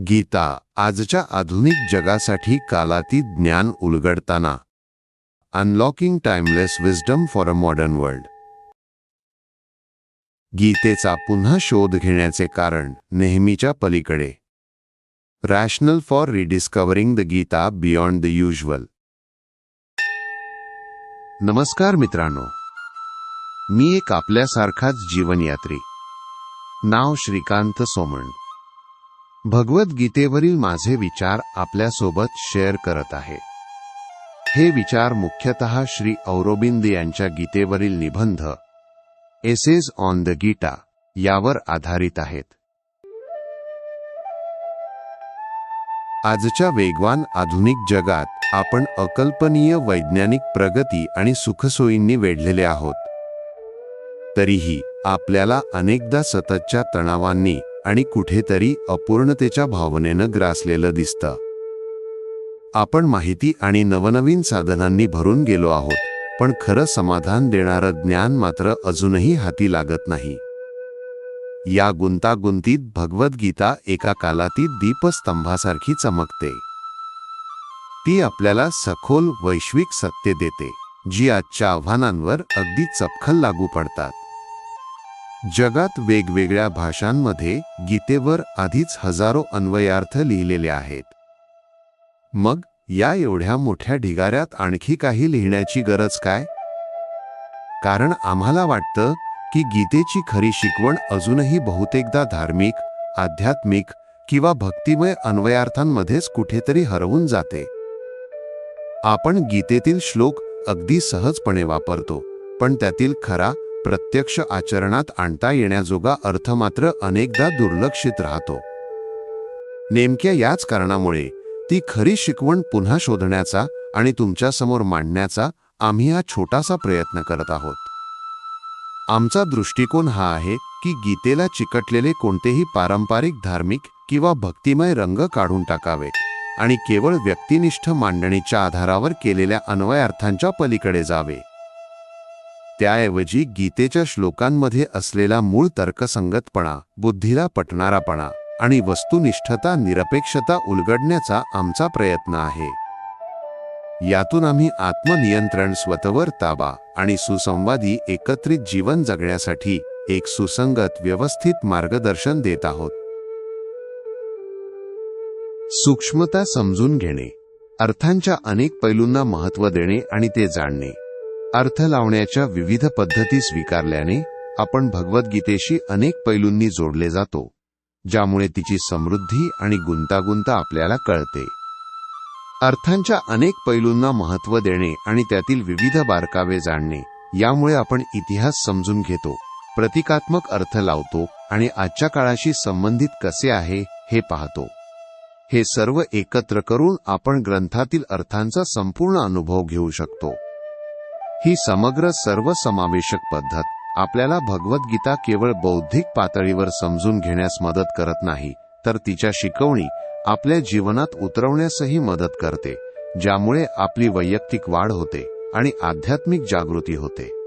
गीता आजच्या आधुनिक जगासाठी कालातीत ज्ञान उलगडताना. Unlocking timeless wisdom for a modern world गीतेचा पुन्हा शोध घेण्याचे कारण नेहमीच्या पलीकडे. Rational for rediscovering the Gita beyond the usual नमस्कार मित्रांनो. मी एक आपल्यासारखाच जीवनयात्री. नाव श्रीकांत सोमण. भगवद्गीतेवरील माझे विचार आपल्यासोबत शेअर करत आहे. हे विचार मुख्यतः श्री औरोबिंद यांच्या गीतेवरील निबंध एसेज ऑन द गीटा यावर आधारित आहेत. आजच्या वेगवान आधुनिक जगात आपण अकल्पनीय वैज्ञानिक प्रगती आणि सुखसोयींनी वेढलेले आहोत. तरीही आपल्याला अनेकदा सततच्या तणावांनी आणि कुठेतरी अपूर्णतेच्या भावनेनं ग्रासलेलं दिसतं. आपण माहिती आणि नवनवीन साधनांनी भरून गेलो आहोत पण खरं समाधान देणारं ज्ञान मात्र अजूनही हाती लागत नाही. या गुंतागुंतीत भगवद्गीता एका कालातीत दीपस्तंभासारखी चमकते. ती आपल्याला सखोल वैश्विक सत्य देते जी आजच्या आव्हानांवर अगदी चपखल लागू पडतात. जगात वेगवेगळ्या भाषांमध्ये गीतेवर आधीच हजारो अन्वयार्थ लिहिलेले आहेत. मग या एवढ्या मोठ्या ढिगाऱ्यात आणखी काही लिहिण्याची गरज काय? कारण आम्हाला वाटतं की गीतेची खरी शिकवण अजूनही बहुतेकदा धार्मिक आध्यात्मिक किंवा भक्तिमय अन्वयार्थांमध्येच कुठेतरी हरवून जाते. आपण गीतेतील श्लोक अगदी सहजपणे वापरतो पण त्यातील खरा प्रत्यक्ष आचरणात आणता येण्याजोगा अर्थ मात्र अनेकदा दुर्लक्षित राहतो. नेमक्या याच कारणामुळे ती खरी शिकवण पुन्हा शोधण्याचा आणि तुमच्यासमोर मांडण्याचा आम्ही हा छोटासा प्रयत्न करत आहोत. आमचा दृष्टिकोन हा आहे की गीतेला चिकटलेले कोणतेही पारंपरिक धार्मिक किंवा भक्तिमय रंग काढून टाकावेत आणि केवळ व्यक्तिनिष्ठ मांडणीच्या आधारावर केलेल्या अन्वयार्थांच्या पलीकडे जावे. त्याऐवजी गीतेच्या श्लोकांमध्ये असलेला मूळ तर्कसंगतपणा बुद्धीला पटणारापणा आणि वस्तुनिष्ठता निरपेक्षता उलगडण्याचा आमचा प्रयत्न आहे. यातून आम्ही आत्मनियंत्रण स्वतवर ताबा आणि सुसंवादी एकत्रित जीवन जगण्यासाठी एक सुसंगत व्यवस्थित मार्गदर्शन देत आहोत. सूक्ष्मता समजून घेणे अर्थांच्या अनेक पैलूंना महत्त्व देणे आणि ते जाणणे. अर्थ लावण्याच्या विविध पद्धती स्वीकारल्याने आपण भगवद्गीतेशी अनेक पैलूंनी जोडले जातो ज्यामुळे तिची समृद्धी आणि गुंतागुंत आपल्याला कळते. अर्थांच्या अनेक पैलूंना महत्त्व देणे आणि त्यातील विविध बारकावे जाणणे यामुळे आपण इतिहास समजून घेतो प्रतिकात्मक अर्थ लावतो आणि आजच्या काळाशी संबंधित कसे आहे हे पाहतो. हे सर्व एकत्र करून आपण ग्रंथातील अर्थांचा संपूर्ण अनुभव घेऊ शकतो. ही समग्र सर्वसमावेशक पद्धत. आपल्याला भगवद्गीता केवळ बौद्धिक पातळीवर समजून घेण्यास मदत करत नाही तर तिच्या शिकवणी आपल्या जीवनात उतरवण्यासही मदत करते ज्यामुळे आपली वैयक्तिक वाढ होते आणि आध्यात्मिक जागृती होते.